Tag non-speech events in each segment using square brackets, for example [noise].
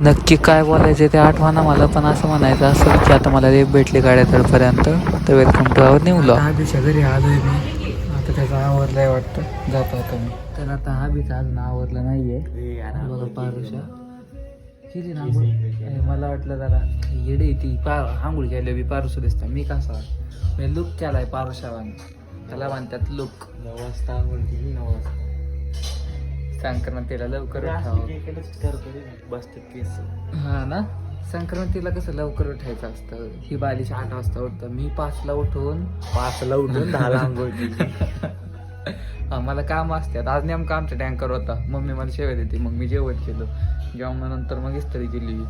नक्की काय बोलायचं ते आठवणा मला पण असं म्हणायचं असं की आता मला रेप भेटली गाड्यातडपर्यंत तर वेलकम टू आवर न्यू हा बीच्या घरी आलोय मी. आता त्याचा आवरलाय वाटतं. जातो आता मी. तर आता हा बीच अजून आवरला नाहीये. बघा पारुषा. किती ना आंघोळ? ए, मला वाटलं जरा येडे ती. पा आंघोळ केली बी पारुसू दिसतं. मी कसा? मी लुक केलाय पारुषावाने. त्याला म्हणतात लुक नऊ वाजता आंघोळ केली नऊ वाजता संक्रांतीला लवकर उठावं. केस. हा ना? संक्रांतीला कसं लवकर उठायचं असतं? ही बालिश आठ वाजता उठतं. मी पाचला उठून पाचला उठून [laughs] दहाला आंघोळ हा, मला काम असतात. आज नेमका आमचा टँकर होता. मम्मी मला शेवा देते. मग मी जेवण केलं. जेवणानंतर मग इस्त्री केली.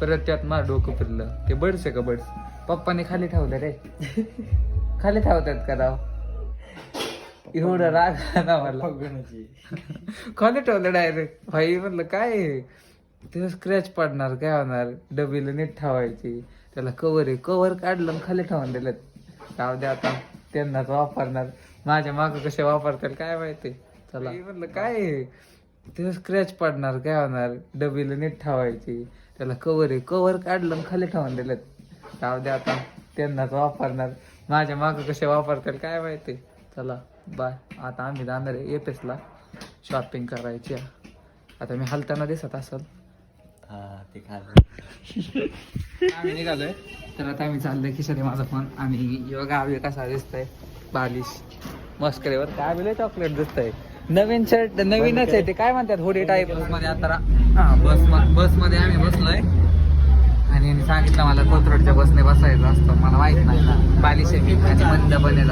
परत त्यात माझं डोकं फिरलं. ते बर्ड्स आहे का बर्ड्स पप्पाने खाली ठेवलं रे. [laughs] खाली ठेवतात का राव? एवढं राग आला ना मला खाली ठेवलं डायरेक्ट भाई म्हणलं काय? ते स्क्रॅच पडणार काय होणार? डबीला नीट ठेवायची. त्याला कवर आहे. कवर काढलं खाली ठेवून दिलं जाऊ दे आता. त्यांनाच वापरणार. माझ्या माग कसे वापरतील काय माहिती? चला. म्हणलं काय? ते स्क्रॅच पडणार काय होणार? डबीला नीट ठेवायची. त्याला कवर आहे. कवर काढलं खाली ठेवून दिलं जाऊ दे आता. त्यांनाच वापरणार. माझ्या माग कसे वापरतील काय माहिती? चला. बाय. आता आम्ही जाणार आहे एपेसला शॉपिंग करायची. आता मी हलताना दिसत असल. ते [laughs] आम्ही निघालोय. तर आता आम्ही चाललोय खिशाने माझा फोन. आणि योगा आम्ही कसा दिसतंय? बालिश. मस्करीवर काय आम्ही चॉकलेट दिसतंय. नवीन शर्ट नवीनच आहे ते. काय म्हणतात? हुडी टाईपमध्ये आता हा बस बसमध्ये आम्ही बसलोय. सांगितलं मला कोथरूडच्या बसने बसायचं असतं मला माहीत नाही ना. बालिश आहे मी आणि मंद बने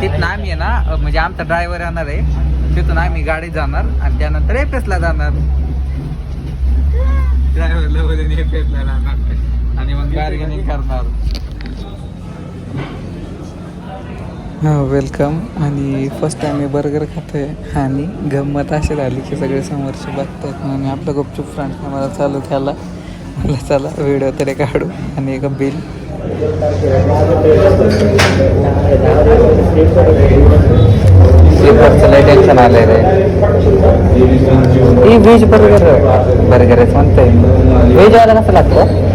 तिथनं आम्ही आहे ना म्हणजे आमचा ड्रायव्हर येणार आहे. तिथून आम्ही गाडीत जाणार आणि त्यानंतर एपेसला जाणार. ड्रायव्हरला बोलून जाणार. आणि मग बार्गेनिंग करणार. हा वेलकम आणि फर्स्ट टाइम मी बर्गर खातोय. आणि गंमत अशी झाली की सगळे समोरचे बघतात आणि आपला गुपचूप फ्रेंड मला चालू केला. मला चला व्हिडिओ तरी काढू आणि एक बिल. टेन्शन आलंय रे. ही व्हेज बर्गर बर्गरच म्हणतोय. व्हेज वाला कसं लागतं?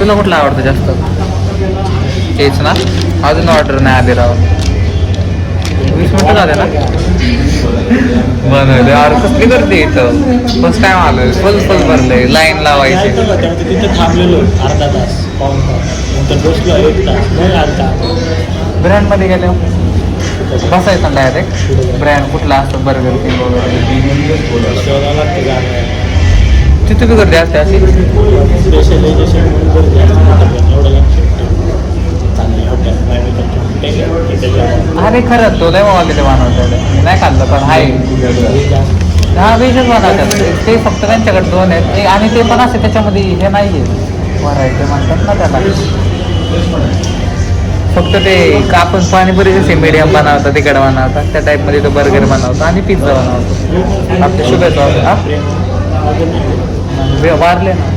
तुला कुठला आवडतं जास्त? तेच ना. अजून ऑर्डर नाही आली राव. वीस मिनिटं झाले ना? बनवले. अरे कसली गर्दी इथं? फर्स्ट टाइम आलोय फुल फुल भरले लाईन लावायची. तिथे थांबलेलो अर्धा तास पाऊन तास. नंतर बसलो एक तास मग आलता ब्रँडमध्ये गेले. बसायचं डायरेक्ट ब्रँड कुठला असतो? बर्गर किंग वगैरे. गाणं तिथे बी गर्दी असते अशी. स्पेशलायझेशन एवढं लक्ष चांगलं हॉटेल अरे खरंच तो लय मला तिथे बनवतात मी नाही खाल्लं पण आहे. हा व्हेजच बनवतात. ते फक्त त्यांच्याकडे दोन आहेत. एक- आणि ते पण असे त्याच्यामध्ये हे नाही आहे व्हरायटी म्हणतात ना त्याला. फक्त ते कापून पाणीपुरी जसे मीडियम बनवतात तिकडे बनवतात. त्या टाईपमध्ये तो बर्गर बनवतो आणि पिझ्झा बनवतो. आपल्या शुभेच्छा. हा? वारले ना.